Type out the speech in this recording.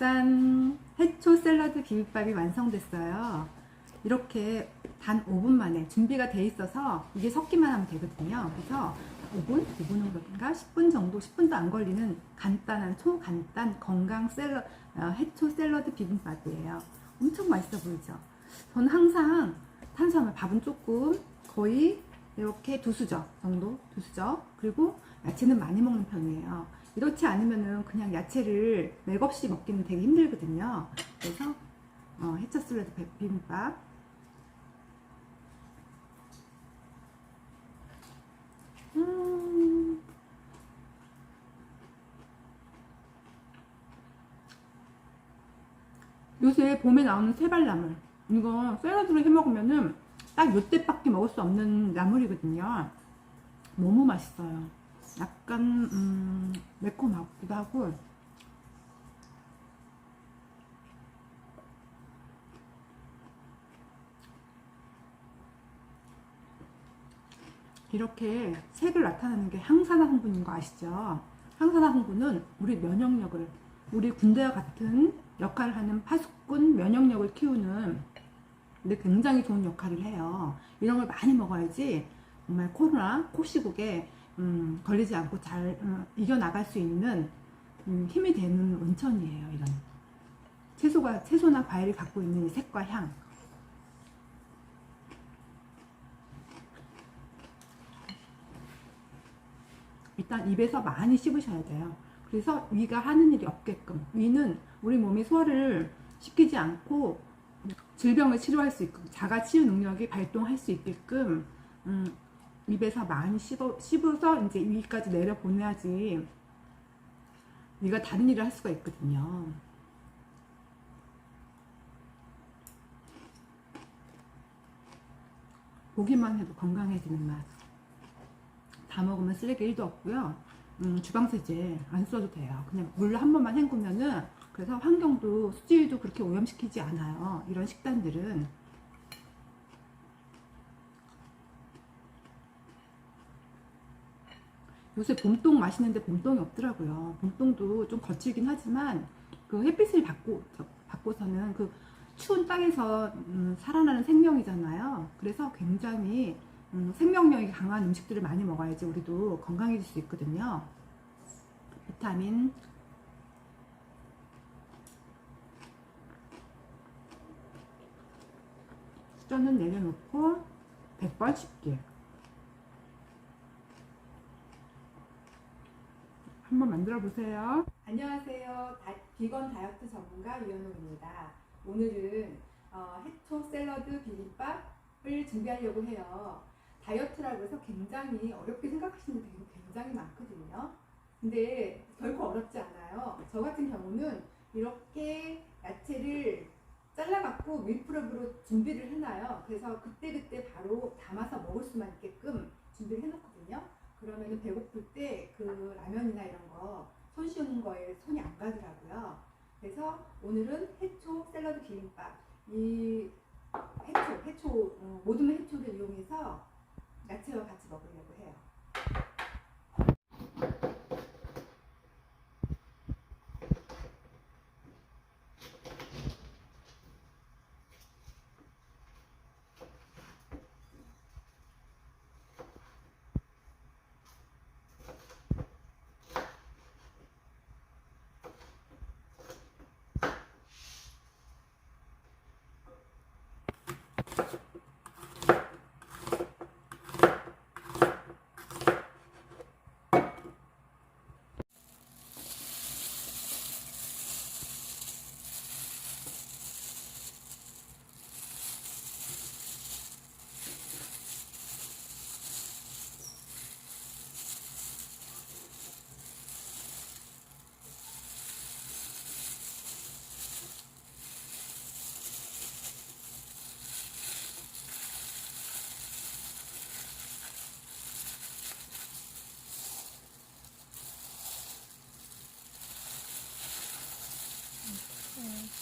짠! 해초 샐러드 비빔밥이 완성됐어요. 이렇게 단 5분 만에 준비가 돼 있어서 이게 섞기만 하면 되거든요. 그래서 5분, 5분은 그런가 10분 정도, 10분도 안 걸리는 간단한 초간단 건강 샐러 어, 해초 샐러드 비빔밥이에요. 엄청 맛있어 보이죠? 저는 항상 탄수화물 밥은 조금 거의 이렇게 두 수저 정도, 두 수저 그리고 야채는 많이 먹는 편이에요. 이렇지 않으면은 그냥 야채를 맥없이 먹기는 되게 힘들거든요. 그래서 어, 해초 샐러드 비- 비빔밥 음. 요새 봄에 나오는 세발나물 이거 샐러드로 해 먹으면은 딱 요때밖에 먹을 수 없는 나물이거든요. 너무 맛있어요. 약간 음, 매콤하기도 하고 이렇게 색을 나타내는 게 항산화 성분인 거 아시죠? 항산화 성분은 우리 면역력을 우리 군대와 같은 역할을 하는 파수꾼 면역력을 키우는 근데 굉장히 좋은 역할을 해요. 이런 걸 많이 먹어야지 정말 코로나 코시국에 음, 걸리지 않고 잘 음, 이겨나갈 수 있는 음, 힘이 되는 원천이에요. 이런 채소가 채소나 과일이 갖고 있는 이 색과 향. 일단 입에서 많이 씹으셔야 돼요. 그래서 위가 하는 일이 없게끔 위는 우리 몸이 소화를 시키지 않고 질병을 치료할 수 있고 자가 치유 능력이 발동할 수 있게끔 음, 입에서 많이 씹어, 씹어서 이제 위까지 내려 보내야지 위가 다른 일을 할 수가 있거든요. 보기만 해도 건강해지는 맛. 다 먹으면 쓰레기 1도 없고요. 음, 주방세제 안 써도 돼요. 그냥 물로 한 번만 헹구면은 그래서 환경도 수질도 그렇게 오염시키지 않아요. 이런 식단들은 요새 봄동 맛있는데 봄동이 없더라고요. 봄동도 좀 거칠긴 하지만 그 햇빛을 받고 저- 받고서는 그 추운 땅에서 음, 살아나는 생명이잖아요. 그래서 굉장히 음, 생명력이 강한 음식들을 많이 먹어야지 우리도 건강해질 수 있거든요. 비타민 수저는 내려놓고 100번 씹기 한번 만들어 보세요. 안녕하세요. 다, 비건 다이어트 전문가 이현옥입니다. 오늘은 어, 해초 샐러드 비빔밥을 준비하려고 해요. 다이어트라고 해서 굉장히 어렵게 생각하시는 분들이 굉장히 많거든요. 근데 결코 어렵지 않아요. 저 같은 경우는 이렇게 야채를 잘라갖고 밀프렙으로 준비를 해놔요. 그래서 그때그때 바로 담아서 먹을 수만 있게끔 준비를 해놓거든요. 그러면 배고플 때 그 라면이나 이런 거 손 씻는 거에 손이 안 가더라고요. 그래서 오늘은 해초 샐러드 비빔밥. 이 해초, 해초, 어, 모든 해초를 이용해서 야채와 같이 먹으 Mm.